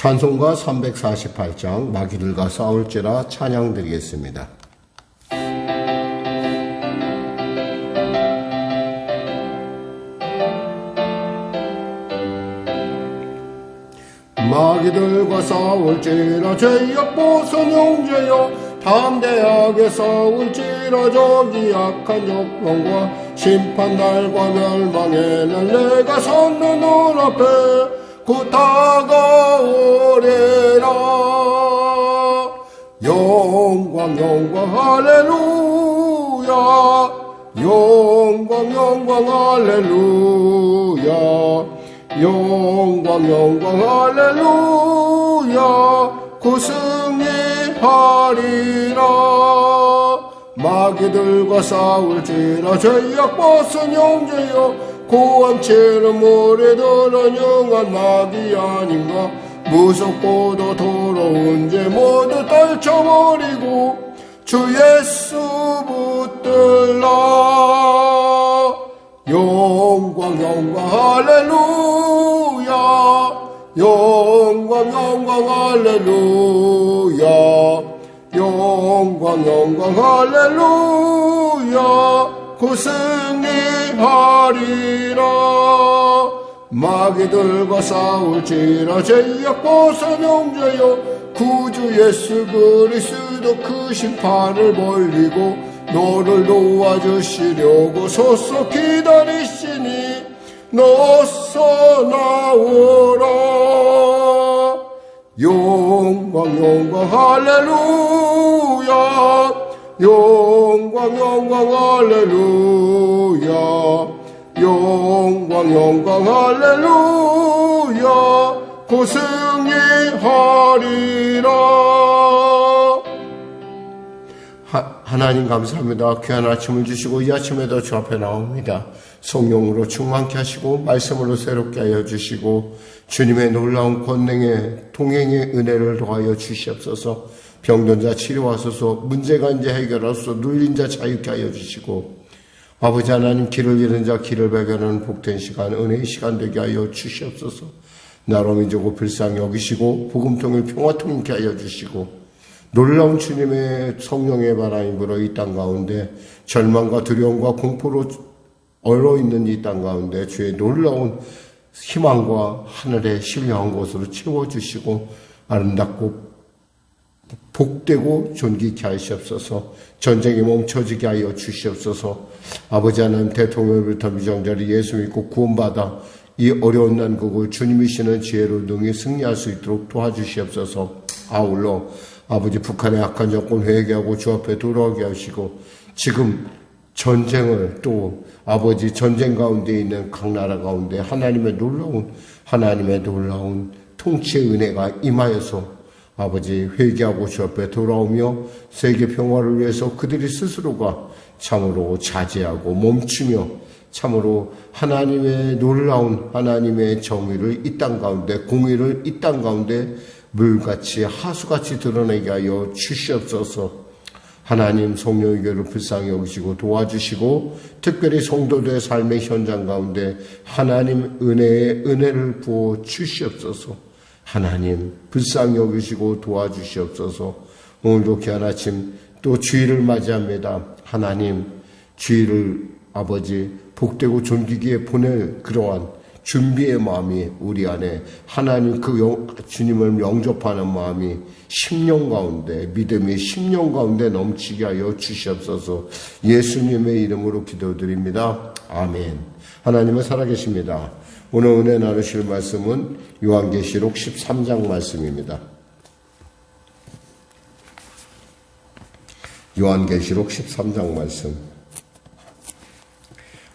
찬송가 348장 마귀들과 싸울지라 찬양 드리겠습니다. 마귀들과 싸울지라 죄악 보선 형제여 담대하게 싸울지라 저기 약한 적병과 심판날과 멸망에는 내가 섰는 눈 앞에 곧 다가오리라. 영광 영광 할렐루야. 영광 영광 할렐루야. 영광 영광 할렐루야. 그 승리하리라. 마귀들과 싸울지라. 죄악 벗은 형제여 고함치는 모래들은 영한 마귀 아닌가 무섭고도 더러운 죄 모두 떨쳐버리고 주 예수 붙들라. 영광 영광 할렐루야. 영광 영광 할렐루야. 영광 영광 할렐루야. 그 승리하 리라. 마귀들과 싸울지라 벗은 형제여. 구주 예수 그리스도 그 심판을 벌리고 너를 도와주시려고 소서 기다리시니 너서 나오라. 영광 영광 할렐루야. 영광 영광 할렐루야 영광 영광 할렐루야. 그 승리하리라. 하, 하나님 감사합니다. 귀한 아침을 주시고 이 아침에도 주 앞에 나옵니다. 성령으로 충만케 하시고 말씀으로 새롭게 하여 주시고 주님의 놀라운 권능에 통행의 은혜를 더하여 주시옵소서. 병든 자 치료하소서. 문제가 이제 해결하소서. 눌린 자 자유케 하여 주시고 아버지 하나님 길을 잃은 자 길을 발견하는 복된 시간 은혜의 시간 되게 하여 주시옵소서. 나로 민족을 불쌍히 여기시고 복음통일 평화통일케 하여 주시고 놀라운 주님의 성령의 바람이 불어 이 땅 가운데 절망과 두려움과 공포로 얼어 있는 이 땅 가운데 주의 놀라운 희망과 하늘의 신령한 곳으로 채워주시고 아름답고 복되고 존귀케 하시옵소서. 전쟁이 멈춰지게 하여 주시옵소서. 아버지 하나님 대통령부터 미정자리 예수 믿고 구원받아 이 어려운 난국을 주님이시는 지혜로 능히 승리할 수 있도록 도와주시옵소서. 아울러 아버지 북한의 악한 정권 회개하고 주 앞에 돌아오게 하시고 지금 전쟁을 또 아버지 전쟁 가운데 있는 각 나라 가운데 하나님의 놀라운 하나님의 놀라운 통치의 은혜가 임하여서 아버지 회개하고 주 앞에 돌아오며 세계 평화를 위해서 그들이 스스로가 참으로 자제하고 멈추며 참으로 하나님의 놀라운 하나님의 정의를 이 땅 가운데 공의를 이 땅 가운데 물같이 하수같이 드러내게 하여 주시옵소서. 하나님 성령의 교를 불쌍히 여기시고 도와주시고 특별히 성도들의 삶의 현장 가운데 하나님 은혜의 은혜를 부어 주시옵소서. 하나님 불쌍히 여기시고 도와주시옵소서. 오늘도 귀한 아침 또 주일을 맞이합니다. 하나님 주일을 아버지 복되고 존귀기에 보낼 그러한 준비의 마음이 우리 안에 하나님 그 영, 주님을 영접하는 마음이 10년 가운데 믿음이 10년 가운데 넘치게 하여 주시옵소서 예수님의 이름으로 기도드립니다. 아멘. 하나님은 살아계십니다. 오늘 은혜 나누실 말씀은 요한계시록 13장 말씀입니다. 요한계시록 13장 말씀.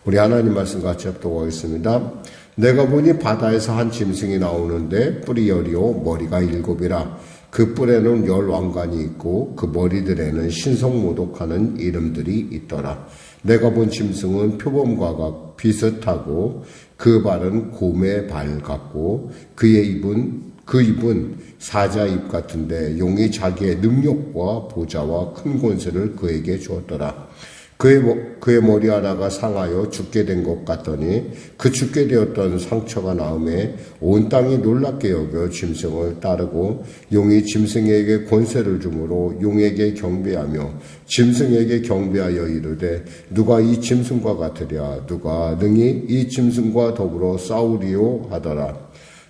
우리 하나님 말씀 같이 합독하겠습니다. 내가 보니 바다에서 한 짐승이 나오는데 뿔이 열이요 머리가 일곱이라 그 뿔에는 열 왕관이 있고 그 머리들에는 신성모독하는 이름들이 있더라. 내가 본 짐승은 표범과 비슷하고 그 발은 곰의 발 같고 그의 입은 그 입은 사자 입 같은데 용이 자기의 능력과 보좌와 큰 권세를 그에게 주었더라. 그의, 그의 머리 하나가 상하여 죽게 된 것 같더니 그 죽게 되었던 상처가 나음에 온 땅이 놀랍게 여겨 짐승을 따르고 용이 짐승에게 권세를 주므로 용에게 경배하며 짐승에게 경배하여 이르되 누가 이 짐승과 같으랴? 누가 능히 이 짐승과 더불어 싸우리요 하더라.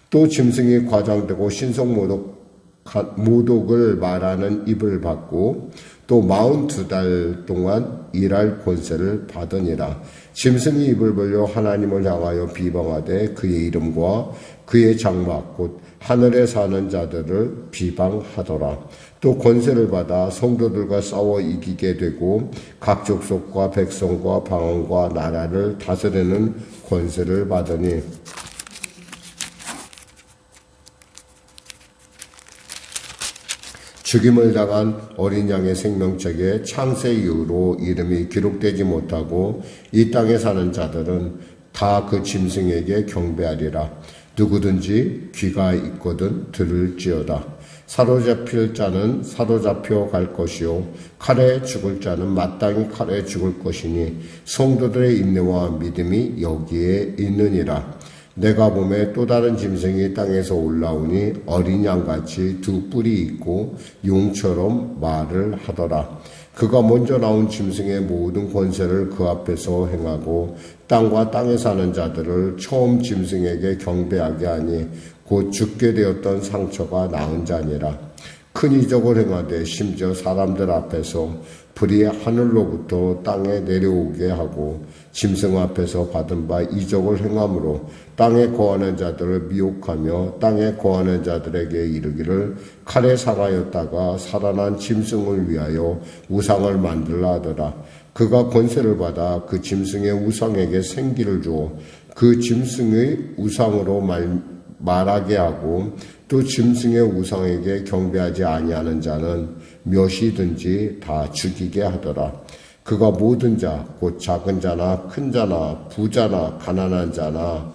또 짐승이 과장되고 신성 모독 모독을 말하는 입을 받고 또 마흔두 달 동안 일할 권세를 받으니라. 짐승이 입을 벌려 하나님을 향하여 비방하되 그의 이름과 그의 장막 곧 하늘에 사는 자들을 비방하더라. 또 권세를 받아 성도들과 싸워 이기게 되고 각 족속과 백성과 방언과 나라를 다스리는 권세를 받으니 죽임을 당한 어린 양의 생명책에 창세 이후로 이름이 기록되지 못하고 이 땅에 사는 자들은 다 그 짐승에게 경배하리라. 누구든지 귀가 있거든 들을지어다. 사로잡힐 자는 사로잡혀 갈 것이요 칼에 죽을 자는 마땅히 칼에 죽을 것이니 성도들의 인내와 믿음이 여기에 있느니라. 내가 봄에 또 다른 짐승이 땅에서 올라오니 어린 양같이 두 뿔이 있고 용처럼 말을 하더라. 그가 먼저 나온 짐승의 모든 권세를 그 앞에서 행하고 땅과 땅에 사는 자들을 처음 짐승에게 경배하게 하니 곧 죽게 되었던 상처가 나은 자니라. 큰 이적을 행하되 심지어 사람들 앞에서 불이 하늘로부터 땅에 내려오게 하고 짐승 앞에서 받은 바 이적을 행함으로 땅에 거하는 자들을 미혹하며 땅에 거하는 자들에게 이르기를 칼에 상하였다가 살아난 짐승을 위하여 우상을 만들라 하더라. 그가 권세를 받아 그 짐승의 우상에게 생기를 주어 그 짐승의 우상으로 말, 말하게 하고 또 짐승의 우상에게 경배하지 아니하는 자는 몇이든지 다 죽이게 하더라. 그가 모든 자, 곧 작은 자나 큰 자나 부자나 가난한 자나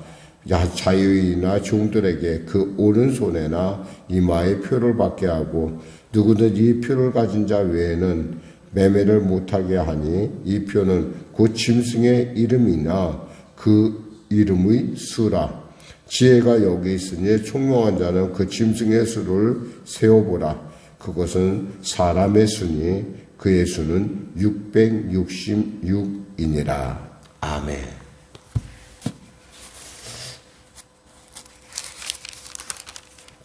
자유인이나 종들에게 그 오른손에나 이마에 표를 받게 하고 누구든지 이 표를 가진 자 외에는 매매를 못하게 하니 이 표는 곧 짐승의 이름이나 그 이름의 수라. 지혜가 여기 있으니 총명한 자는 그 짐승의 수를 세어보라. 그것은 사람의 수니 그의 수는 666이니라. 아멘.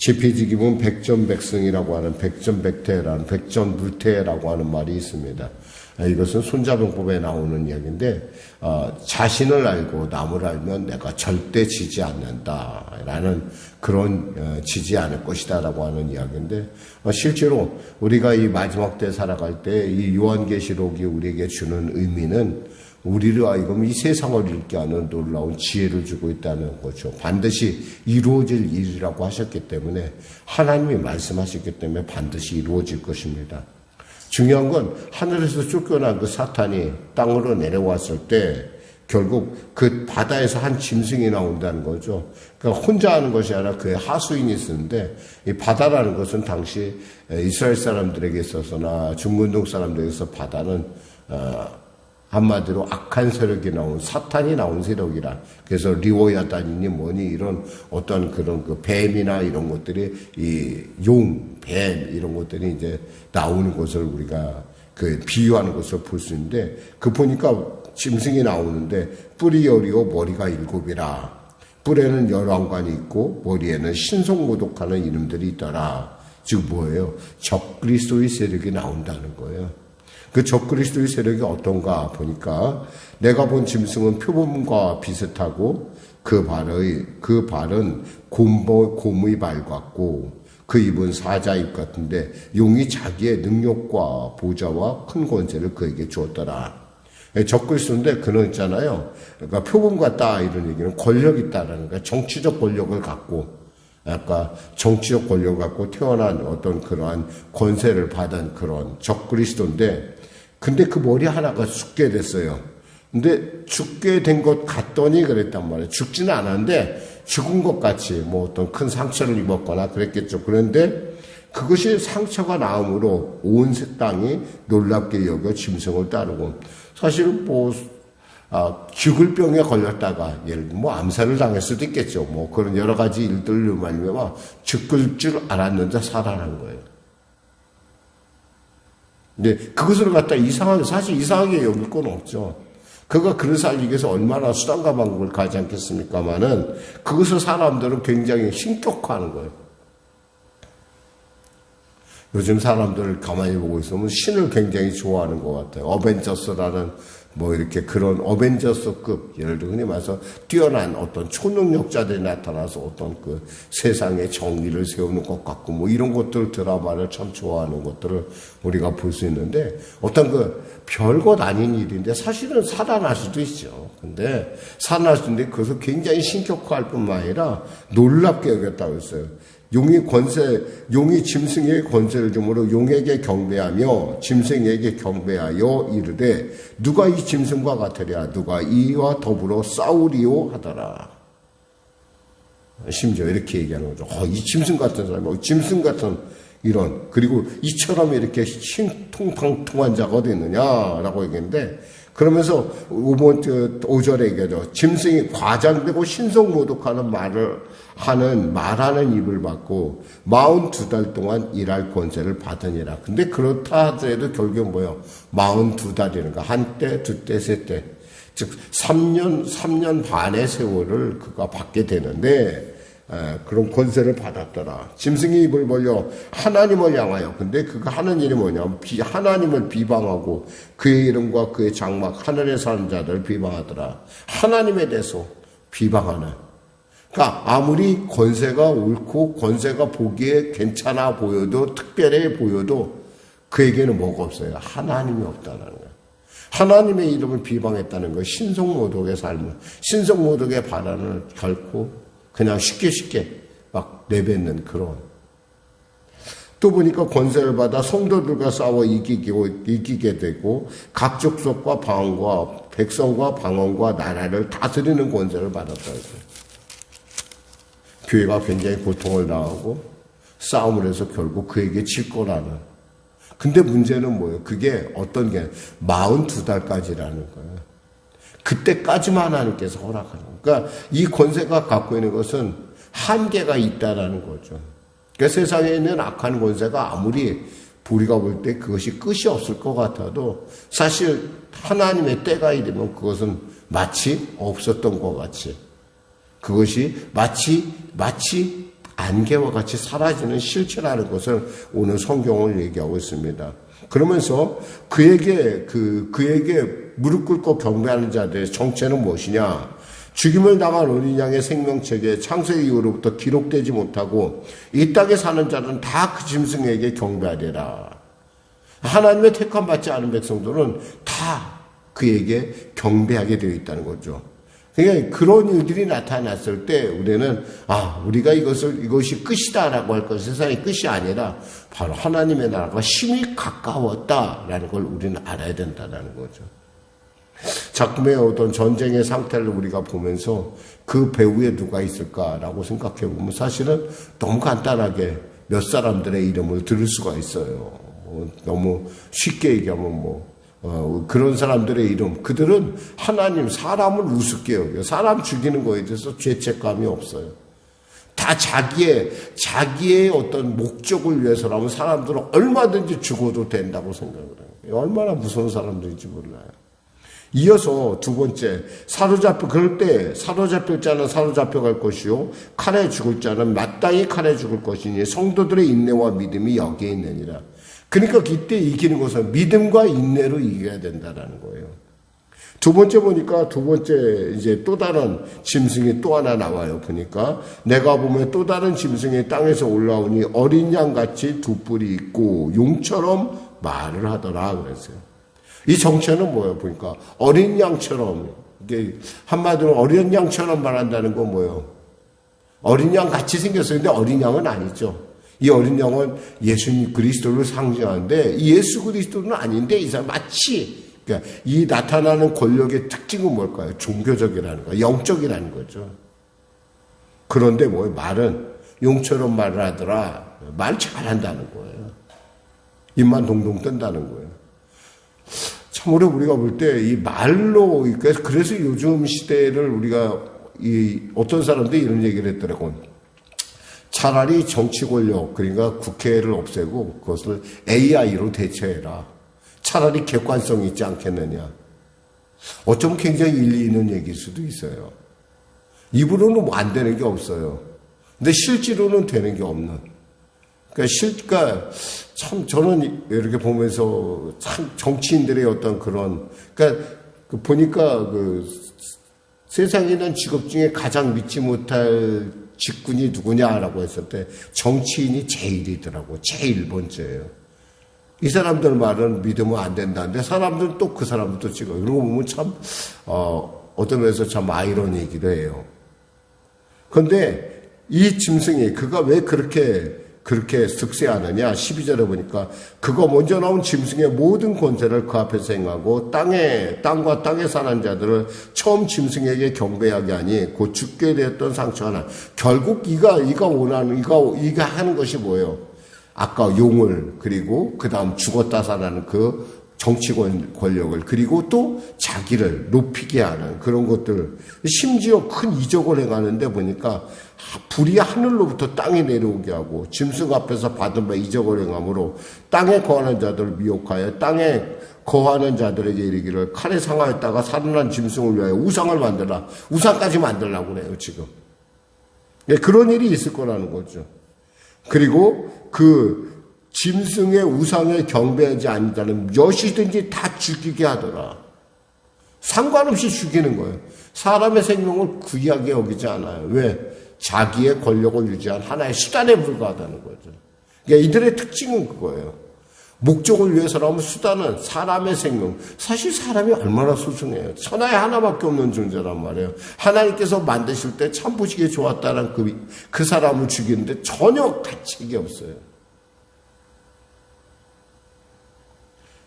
지피지기문 백전백승이라고 하는 백전백태라는 백전불태라고 하는 말이 있습니다. 아, 이것은 손자병법에 나오는 이야기인데 어, 자신을 알고 남을 알면 내가 절대 지지 않는다라는 그런 어, 지지 않을 것이다라고 하는 이야기인데 어, 실제로 우리가 이 마지막 때 살아갈 때 이 요한계시록이 우리에게 주는 의미는 우리를 하여금 이 세상을 읽게 하는 놀라운 지혜를 주고 있다는 거죠. 반드시 이루어질 일이라고 하셨기 때문에 하나님이 말씀하셨기 때문에 반드시 이루어질 것입니다. 중요한 건 하늘에서 쫓겨난 그 사탄이 땅으로 내려왔을 때 결국 그 바다에서 한 짐승이 나온다는 거죠. 그러니까 혼자 하는 것이 아니라 그의 하수인이 있었는데 이 바다라는 것은 당시 이스라엘 사람들에게 있어서나 중근동 사람들에게서 바다는 어, 한마디로 악한 세력이 나온 사탄이 나온 세력이라 그래서 리오야단이니 뭐니 이런 어떤 그런 그 뱀이나 이런 것들이 이 용, 뱀 이런 것들이 이제 나오는 것을 우리가 그 비유하는 것을 볼 수 있는데 그 보니까 짐승이 나오는데 뿔이 열이고 머리가 일곱이라 뿔에는 열왕관이 있고 머리에는 신속모독하는 이름들이 있더라. 즉 뭐예요? 적그리스도의 세력이 나온다는 거예요. 그 적그리스도의 세력이 어떤가 보니까 내가 본 짐승은 표범과 비슷하고 그 발의 그 발은 곰보, 곰의 발 같고 그 입은 사자 입 같은데 용이 자기의 능력과 보좌와 큰 권세를 그에게 주었더라. 적그리스도인데 그는 있잖아요. 그러니까 표범 같다 이런 얘기는 권력 있다라는 거야. 정치적 권력을 갖고 약간 정치적 권력을 갖고 태어난 어떤 그러한 권세를 받은 그런 적그리스도인데 근데 그 머리 하나가 죽게 됐어요. 근데 죽게 된 것 같더니 그랬단 말이에요. 죽지는 않았는데 죽은 것 같이 뭐 어떤 큰 상처를 입었거나 그랬겠죠. 그런데 그것이 상처가 나음으로 온 땅이 놀랍게 여겨 짐승을 따르고 사실은 뭐 아, 죽을 병에 걸렸다가 예를 들면 뭐 암살을 당할 수도 있겠죠. 뭐 그런 여러 가지 일들로 말미암아 죽을 줄 알았는데 살아난 거예요. 근데 그것을 갖다 이상하게 사실 이상하게 여길 건 없죠. 그가 그를 살리기 위해서 얼마나 수단과 방법을 가지 않겠습니까마는 그것을 사람들은 굉장히 신격화하는 거예요. 요즘 사람들을 가만히 보고 있으면 신을 굉장히 좋아하는 것 같아요. 어벤져스라는 뭐 이렇게 그런 어벤져스급 예를 들어 흔히 말해서 뛰어난 어떤 초능력자들이 나타나서 어떤 그 세상의 정의를 세우는 것 같고 뭐 이런 것들 드라마를 참 좋아하는 것들을 우리가 볼 수 있는데 어떤 그 별것 아닌 일인데 사실은 살아날 수도 있죠. 근데 있는데 그것을 굉장히 신격화할 뿐만 아니라 놀랍게 여겼다고 했어요. 용이 권세, 용이 짐승에게 권세를 주므로 용에게 경배하며 짐승에게 경배하여 이르되 누가 이 짐승과 같으랴 누가 이와 더불어 싸우리요 하더라. 심지어 이렇게 얘기하는 거죠. 어, 이 짐승 같은 사람, 어, 짐승 같은 이런 그리고 이처럼 이렇게 신통방통한 자가 어디 있느냐라고 얘기했는데 그러면서 5번 5절에 얘기하죠. 짐승이 과장되고 신성모독하는 말을 하는 말하는 입을 받고 42달 동안 일할 권세를 받으니라. 근데 그렇다 하더라도 결국은 뭐예요? 42달이니까 한 때, 두 때, 세 때. 즉 3년 3년 반의 세월을 그가 받게 되는데 에, 그런 권세를 받았더라. 짐승이 입을 벌려 하나님을 향하여. 근데 그가 하는 일이 뭐냐? 비, 하나님을 비방하고 그의 이름과 그의 장막 하늘에 사는 자들 비방하더라. 하나님에 대해서 비방하는. 그러니까 아무리 권세가 옳고 권세가 보기에 괜찮아 보여도 특별해 보여도 그에게는 뭐가 없어요. 하나님이 없다는 거예요. 하나님의 이름을 비방했다는 거 신성모독의 삶을 신성모독의 반환을 결코 그냥 쉽게 쉽게 막 내뱉는 그런. 또 보니까 권세를 받아 성도들과 싸워 이기게, 이기게 되고 각 족속과 방언과 백성과 방언과 나라를 다스리는 권세를 받았다. 교회가 굉장히 고통을 당하고 싸움을 해서 결국 그에게 질 거라는. 근데 문제는 뭐예요? 그게 어떤 게 42달까지라는 거예요. 그때까지만 하나님께서 허락하는 거예요. 그러니까 이 권세가 갖고 있는 것은 한계가 있다라는 거죠. 그러니까 세상에 있는 악한 권세가 아무리 우리가 볼 때 그것이 끝이 없을 것 같아도 사실 하나님의 때가 이르면 그것은 마치 없었던 것 같이 그것이 마치 마치 안개와 같이 사라지는 실체라는 것을 오늘 성경을 얘기하고 있습니다. 그러면서 그에게 그 그에게 무릎 꿇고 경배하는 자들의 정체는 무엇이냐? 죽임을 당한 어린 양의 생명책에 창세 이후로부터 기록되지 못하고 이 땅에 사는 자는 다그 짐승에게 경배하리라. 하나님의 택함 받지 않은 백성들은 다 그에게 경배하게 되어 있다는 거죠. 그러니까 그런 일들이 나타났을 때 우리는 아 우리가 이것을 이것이 끝이다라고 할 것, 세상의 끝이 아니라 바로 하나님의 나라가 심히 가까웠다라는 걸 우리는 알아야 된다는 거죠. 작품의 어떤 전쟁의 상태를 우리가 보면서 그 배후에 누가 있을까라고 생각해 보면 사실은 너무 간단하게 몇 사람들의 이름을 들을 수가 있어요. 어, 너무 쉽게 얘기하면 뭐 어, 그런 사람들의 이름 그들은 하나님 사람을 우습게 여겨요. 사람 죽이는 거에 대해서 죄책감이 없어요. 다 자기의 자기의 어떤 목적을 위해서라면 사람들은 얼마든지 죽어도 된다고 생각을 해요. 얼마나 무서운 사람들인지 몰라요. 이어서 두 번째 사로잡혀 그럴 때 사로잡힐 자는 사로잡혀 갈 것이요 칼에 죽을 자는 마땅히 칼에 죽을 것이니 성도들의 인내와 믿음이 여기에 있느니라. 그러니까 이때 이기는 것은 믿음과 인내로 이겨야 된다라는 거예요. 두 번째 보니까 두 번째 이제 또 다른 짐승이 또 하나 나와요. 보니까 내가 보면 또 다른 짐승이 땅에서 올라오니 어린 양 같이 두 뿔이 있고 용처럼 말을 하더라 그랬어요. 이 정체는 뭐예요? 보니까 어린 양처럼 이게 한마디로 어린 양처럼 말한다는 건 뭐예요? 어린 양 같이 생겼어요. 근데 어린 양은 아니죠. 이 어린 양은 예수님 그리스도를 상징하는데 예수 그리스도는 아닌데 이 사람 마치 그러니까 이 나타나는 권력의 특징은 뭘까요? 종교적이라는 거, 영적이라는 거죠. 그런데 뭐 말은 용처럼 말을 하더라. 말 잘한다는 거예요. 입만 동동 뜬다는 거예요. 참으로 우리가 볼 때 이 말로 그래서 요즘 시대를 우리가 이 어떤 사람들이 이런 얘기를 했더라고. 차라리 정치 권력 그러니까 국회를 없애고 그것을 AI로 대체해라. 차라리 객관성이 있지 않겠느냐. 어쩌면 굉장히 일리 있는 얘기일 수도 있어요. 입으로는 뭐안 되는 게 없어요. 근데 실제로는 되는 게 없는. 그러니까 실, 그러니까 참 저는 이렇게 보면서 참 정치인들의 어떤 그런, 그러니까 그 보니까 그 세상에 있는 직업 중에 가장 믿지 못할 직군이 누구냐라고 했을 때 정치인이 제일이더라고. 제일 번째예요. 이 사람들 말은 믿으면 안 된다는데 사람들은 또 그 사람도 찍어. 그러고 보면 참, 어, 어떤 면에서 참 아이러니이기도 해요. 그런데 이 짐승이 그가 왜 그렇게 그렇게 득세하느냐? 12절에 보니까 그거 먼저 나온 짐승의 모든 권세를 그 앞에서 행하고 땅에 땅과 땅에 사는 자들을 처음 짐승에게 경배하게 하니 곧 죽게 되었던 상처가 결국 이가 이가 원하는 이가 이가 하는 것이 뭐예요? 아까 용을 그리고 그 다음 죽었다 살아나는 그 정치권 권력을 그리고 또 자기를 높이게 하는 그런 것들. 심지어 큰 이적을 해가는데 보니까 불이 하늘로부터 땅에 내려오게 하고 짐승 앞에서 받은 바 이적을 행함으로 땅에 거하는 자들을 미혹하여 땅에 거하는 자들에게 이르기를 칼에 상하였다가 살아난 짐승을 위하여 우상을 만들라 우상까지 만들라고 그래요 지금 네, 그런 일이 있을 거라는 거죠 그리고 그 짐승의 우상에 경배하지 않는 자는 몇이든지 다 죽이게 하더라. 상관없이 죽이는 거예요. 사람의 생명을 귀하게 여기지 않아요. 왜? 자기의 권력을 유지한 하나의 수단에 불과하다는 거죠. 그러니까 이들의 특징은 그거예요. 목적을 위해서라면 수단은 사람의 생명. 사실 사람이 얼마나 소중해요. 천하에 하나밖에 없는 존재란 말이에요. 하나님께서 만드실 때 참 보시기에 좋았다는 그, 그 사람을 죽이는데 전혀 가치가 없어요.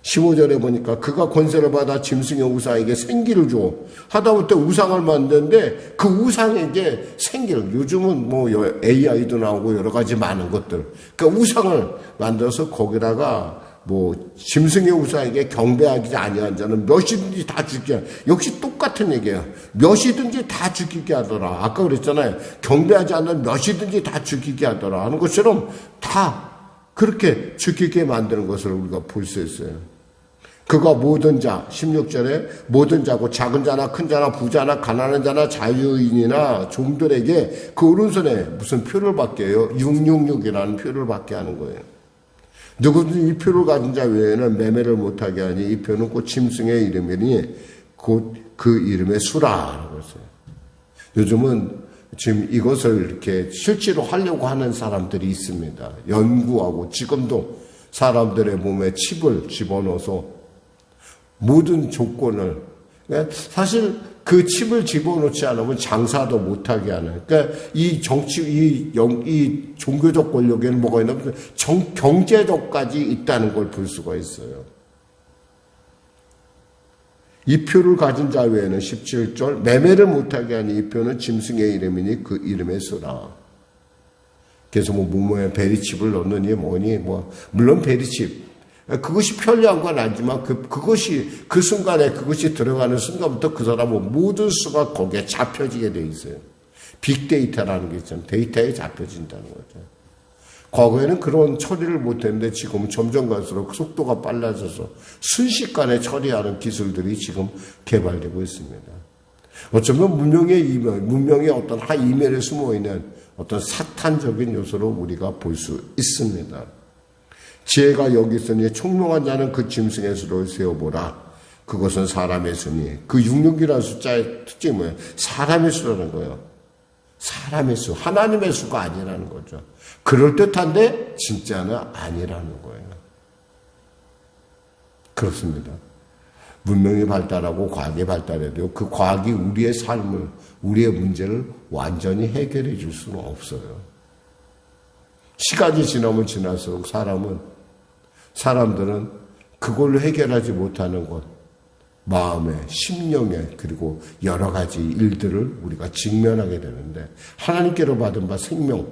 15절에 보니까 그가 권세를 받아 짐승의 우상에게 생기를 줘. 하다못해 우상을 만드는데 그 우상에게 생기를. 요즘은 뭐 AI도 나오고 여러 가지 많은 것들. 그 우상을 만들어서 거기다가 뭐 짐승의 우상에게 경배하지 아니한 자는 몇이든지 다 죽게 역시 똑같은 얘기예요. 몇이든지 다 죽이게 하더라. 아까 그랬잖아요. 경배하지 않는 몇이든지 다 죽이게 하더라 하는 것처럼 다 그렇게 죽이게 만드는 것을 우리가 볼 수 있어요. 그가 모든 자, 16절에 모든 자고 작은 자나 큰 자나 부자나 가난한 자나 자유인이나 종들에게 그 오른손에 무슨 표를 받게 해요? 666이라는 표를 받게 하는 거예요. 누구든지 이 표를 가진 자 외에는 매매를 못하게 하니 이 표는 곧 짐승의 이름이니 곧 그 이름의 수라라고 했어요. 요즘은 지금 이것을 이렇게 실제로 하려고 하는 사람들이 있습니다. 연구하고 지금도 사람들의 몸에 칩을 집어넣어서 모든 조건을 그러니까 사실 그 칩을 집어넣지 않으면 장사도 못하게 하는. 그러니까 이 정치, 이, 영, 이 종교적 권력에는 뭐가 있냐면 정, 경제적까지 있다는 걸 볼 수가 있어요. 이 표를 가진 자 외에는 17절 매매를 못하게 하니 이 표는 짐승의 이름이니 그 이름에 쓰라. 그래서 뭐 무모에 베리칩을 넣느니 뭐니 뭐 물론 베리칩 그것이 편리한 건 아니지만 그, 그것이 그 순간에 그것이 들어가는 순간부터 그 사람은 모든 수가 거기에 잡혀지게 돼 있어요. 빅데이터라는 게 있잖아요. 데이터에 잡혀진다는 거죠. 과거에는 그런 처리를 못했는데 지금 점점 갈수록 속도가 빨라져서 순식간에 처리하는 기술들이 지금 개발되고 있습니다. 어쩌면 문명의 이면, 문명의 어떤 한 이면에 숨어 있는 어떤 사탄적인 요소로 우리가 볼 수 있습니다. 지혜가 여기 있으니 총명한 자는 그 짐승의 수를 세어보라. 그것은 사람의 수니 그 육육이라는 숫자의 특징이 뭐예요? 사람의 수라는 거예요. 사람의 수, 하나님의 수가 아니라는 거죠. 그럴듯한데 진짜는 아니라는 거예요. 그렇습니다. 문명이 발달하고 과학이 발달해도 그 과학이 우리의 삶을, 우리의 문제를 완전히 해결해 줄 수는 없어요. 시간이 지나면 지날수록 사람은 사람들은 그걸로 해결하지 못하는 것, 마음의, 심령의, 그리고 여러 가지 일들을 우리가 직면하게 되는데, 하나님께로 받은 바 생명,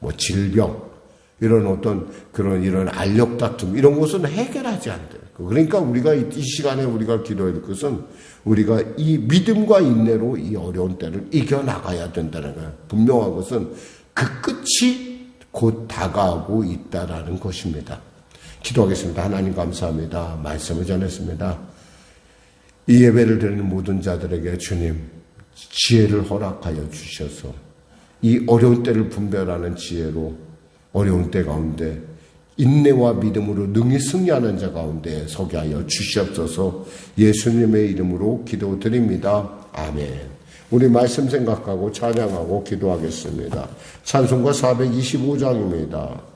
뭐 질병, 이런 어떤 그런 이런 알력 다툼 이런 것은 해결하지 않대요. 그러니까 우리가 이, 이 시간에 우리가 기도해야 될 것은 우리가 이 믿음과 인내로 이 어려운 때를 이겨나가야 된다는 거예요. 분명한 것은 그 끝이 곧 다가오고 있다라는 것입니다. 기도하겠습니다. 하나님 감사합니다. 말씀을 전했습니다. 이 예배를 드리는 모든 자들에게 주님 지혜를 허락하여 주셔서 이 어려운 때를 분별하는 지혜로 어려운 때 가운데 인내와 믿음으로 능히 승리하는 자 가운데 서게 하여 주시옵소서 예수님의 이름으로 기도드립니다. 아멘. 우리 말씀 생각하고 찬양하고 기도하겠습니다. 찬송가 425장입니다.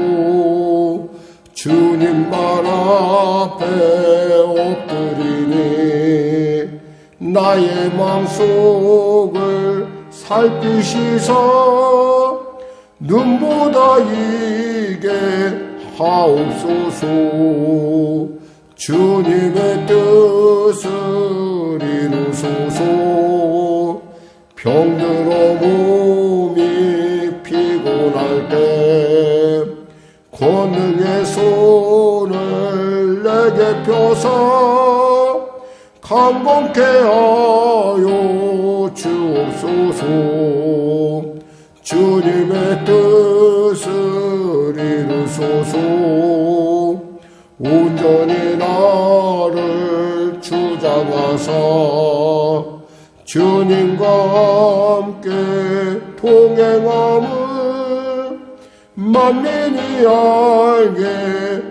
앞에 엎드리니 나의 마음속을 살피시사 눈보다 이게 하옵소서. 주님의 뜻을 이루소서. 병들어 몸이 피곤할 때 권능의 손 펴서 강건케 하여 주옵소서. 주님의 뜻을 이루소서. 온전히 나를 주장하사 주님과 함께 동행함을 만민이 알게